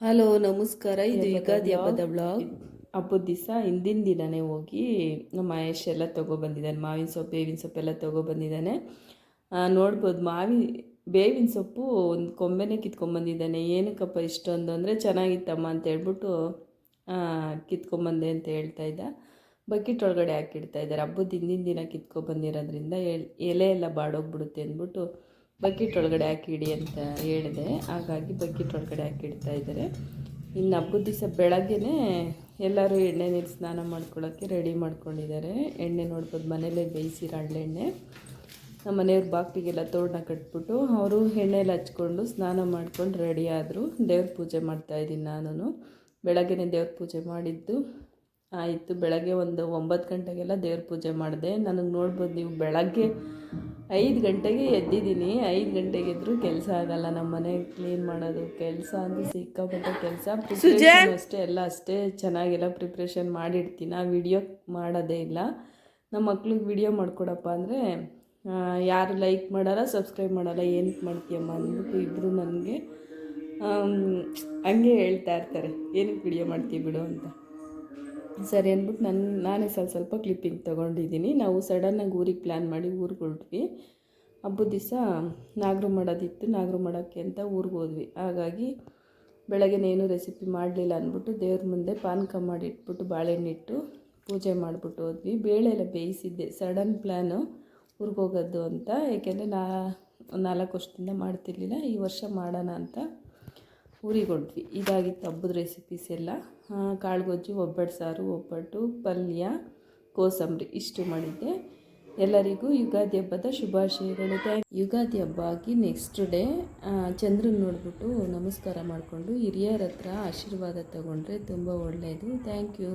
Hello ನಮಸ್ಕಾರ. ಇದು ಯುಗಾದಿ ಹಬ್ಬದ ಬ್ಲಾಗ್ ಹಬ್ಬದ ದಿವಸ ಹಿಂದಿನ ದಿನನೇ ಹೋಗಿ ನಮ್ಮ ಮಹೇಶ್ ಎಲ್ಲ ತೊಗೊಬಂದಿದ್ದಾನೆ. ಮಾವಿನ ಸೊಪ್ಪು ಬೇವಿನ ಸೊಪ್ಪೆಲ್ಲ ತೊಗೊಬಂದಿದ್ದಾನೆ. ಆ, ನೋಡ್ಬೋದು ಮಾವಿ ಬೇವಿನ ಸೊಪ್ಪು ಒಂದು ಕೊಂಬೆನೇ ಕಿತ್ಕೊಂಬಂದಿದ್ದಾನೆ. ಏನಕ್ಕಪ್ಪ ಇಷ್ಟೊಂದು ಅಂದರೆ ಚೆನ್ನಾಗಿತ್ತಮ್ಮ ಅಂತ ಹೇಳ್ಬಿಟ್ಟು ಕಿತ್ಕೊಂಬಂದೆ ಅಂತ ಹೇಳ್ತಾ ಇದ್ದ. ಬಕೆಟ್ ಒಳಗಡೆ ಹಾಕಿಡ್ತಾ ಇದ್ದಾರೆ. ಹಬ್ಬದ ಹಿಂದಿನ ದಿನ ಕಿತ್ಕೊಬಂದಿರೋದ್ರಿಂದ ಎಲೆ ಎಲ್ಲ ಬಾಡೋಗ್ಬಿಡುತ್ತೆ ಅಂದ್ಬಿಟ್ಟು ಬಕೆಟ್ ಒಳಗಡೆ ಹಾಕಿಡಿ ಅಂತ ಹೇಳಿದೆ. ಹಾಗಾಗಿ ಬಕೆಟ್ ಒಳಗಡೆ ಹಾಕಿಡ್ತಾ ಇದ್ದಾರೆ. ಇನ್ನು ಹಬ್ಬದ ದಿವಸ ಬೆಳಗ್ಗೆನೇ ಎಲ್ಲರೂ ಎಣ್ಣೆ ನೀರು ಸ್ನಾನ ಮಾಡ್ಕೊಳ್ಳೋಕ್ಕೆ ರೆಡಿ ಮಾಡ್ಕೊಂಡಿದ್ದಾರೆ. ಎಣ್ಣೆ ನೋಡ್ಬೋದು ಮನೇಲೇ ಬೇಯಿಸಿರೋ ಹಳ್ಳೆಣ್ಣೆ ನಮ್ಮ ಮನೆಯವ್ರ ಬಾಗಿಲಿಗೆಲ್ಲ ತೋರಣ ಕಟ್ಬಿಟ್ಟು ಅವರು ಎಣ್ಣೆಲಿ ಹಚ್ಕೊಂಡು ಸ್ನಾನ ಮಾಡ್ಕೊಂಡು ರೆಡಿ ಆದರು. ದೇವ್ರ ಪೂಜೆ ಮಾಡ್ತಾಯಿದ್ದೀನಿ ನಾನು ಬೆಳಗ್ಗೆನೇ ದೇವ್ರ ಪೂಜೆ ಮಾಡಿದ್ದು. ಆಯಿತು ಬೆಳಗ್ಗೆ ಒಂದು ಒಂಬತ್ತು ಗಂಟೆಗೆಲ್ಲ ದೇವ್ರ ಪೂಜೆ ಮಾಡಿದೆ. ನನಗೆ ನೋಡ್ಬೋದು ನೀವು ಬೆಳಗ್ಗೆ ಐದು ಗಂಟೆಗೆ ಎದ್ದಿದ್ದೀನಿ. ಐದು ಗಂಟೆಗೆ ಎದ್ದರೂ ಕೆಲಸ ಆಗಲ್ಲ. ನಮ್ಮ ಮನೆ ಕ್ಲೀನ್ ಮಾಡೋದು ಕೆಲಸ ಅಂದರೆ ಸಿಕ್ಕಾಪಟ್ಟೆ ಕೆಲಸ. ಪ್ರಿಪ್ರೇಷನ್ ಅಷ್ಟೇ ಎಲ್ಲ ಅಷ್ಟೇ ಚೆನ್ನಾಗೆಲ್ಲ ಪ್ರಿಪ್ರೇಷನ್ ಮಾಡಿಡ್ತೀನಿ ಆ ವಿಡಿಯೋ ಮಾಡೋದೇ ಇಲ್ಲ. ನಮ್ಮ ಮಕ್ಳಿಗೆ ವಿಡಿಯೋ ಮಾಡಿಕೊಡಪ್ಪ ಅಂದರೆ ಯಾರು ಲೈಕ್ ಮಾಡಲ್ಲ ಸಬ್ಸ್ಕ್ರೈಬ್ ಮಾಡಲ್ಲ. ಏನಕ್ಕೆ ಮಾಡ್ತೀಯಮ್ಮ ಅಂದ್ಬಿಟ್ಟು ಇಬ್ಬರು ನನಗೆ ಹಂಗೆ ಹೇಳ್ತಾ ಇರ್ತಾರೆ. ಏನಕ್ಕೆ ವಿಡಿಯೋ ಮಾಡ್ತೀವಿ ಬಿಡು ಅಂತ. ಸರಿ ಅಂದ್ಬಿಟ್ಟು ನನ್ನ ನಾನೇ ಸ್ವಲ್ಪ ಸ್ವಲ್ಪ ಕ್ಲಿಪ್ಪಿಂಗ್ ತೊಗೊಂಡಿದ್ದೀನಿ. ನಾವು ಸಡನ್ನಾಗಿ ಊರಿಗೆ ಪ್ಲ್ಯಾನ್ ಮಾಡಿ ಊರಿಗೆ ಹೊರಟ್ವಿ. ಹಬ್ಬದ ದಿವಸ ನಾಗರು ಮಾಡೋದಿತ್ತು. ನಾಗರು ಮಾಡೋಕ್ಕೆ ಅಂತ ಊರಿಗೆ ಹೋದ್ವಿ. ಹಾಗಾಗಿ ಬೆಳಗ್ಗೆನೇನು ರೆಸಿಪಿ ಮಾಡಲಿಲ್ಲ ಅಂದ್ಬಿಟ್ಟು ದೇವ್ರ ಮುಂದೆ ಪಾನಕ ಮಾಡಿ ಇಟ್ಬಿಟ್ಟು ಬಾಳೆಹಣ್ಣು ಇಟ್ಟು ಪೂಜೆ ಮಾಡಿಬಿಟ್ಟು ಹೋದ್ವಿ. ಬೇಳೆ ಎಲ್ಲ ಬೇಯಿಸಿದ್ದೆ. ಸಡನ್ ಪ್ಲ್ಯಾನು ಊರಿಗೆ ಹೋಗೋದು ಅಂತ. ಏಕೆಂದರೆ ನಾ, ನಾಲ್ಕು ವರ್ಷದಿಂದ ಮಾಡ್ತಿರ್ಲಿಲ್ಲ. ಈ ವರ್ಷ ಮಾಡೋಣ ಅಂತ ಊರಿಗೆ ಹೊರಟ್ವಿ ಇದಾಗಿತ್ತು ಹಬ್ಬದ ರೆಸಿಪೀಸ್ ಎಲ್ಲ. ಕಾಳು ಗೊಜ್ಜು ಒಬ್ಬಟ್ಟು ಸಾರು, ಒಬ್ಬಟ್ಟು, ಪಲ್ಯ, ಕೋಸಂಬರಿ ಇಷ್ಟು ಮಾಡಿದ್ದೆ. ಎಲ್ಲರಿಗೂ ಯುಗಾದಿ ಹಬ್ಬದ ಶುಭಾಶಯಗಳು. ಯುಗಾದಿ ಹಬ್ಬ ಆಗಿ ನೆಕ್ಸ್ಟ್ ಡೇ ಚಂದ್ರನ ನೋಡಿಬಿಟ್ಟು ನಮಸ್ಕಾರ ಮಾಡಿಕೊಂಡು ಹಿರಿಯರ ಹತ್ರ ಆಶೀರ್ವಾದ ತಗೊಂಡ್ರೆ ತುಂಬ ಒಳ್ಳೆಯದು. Thank you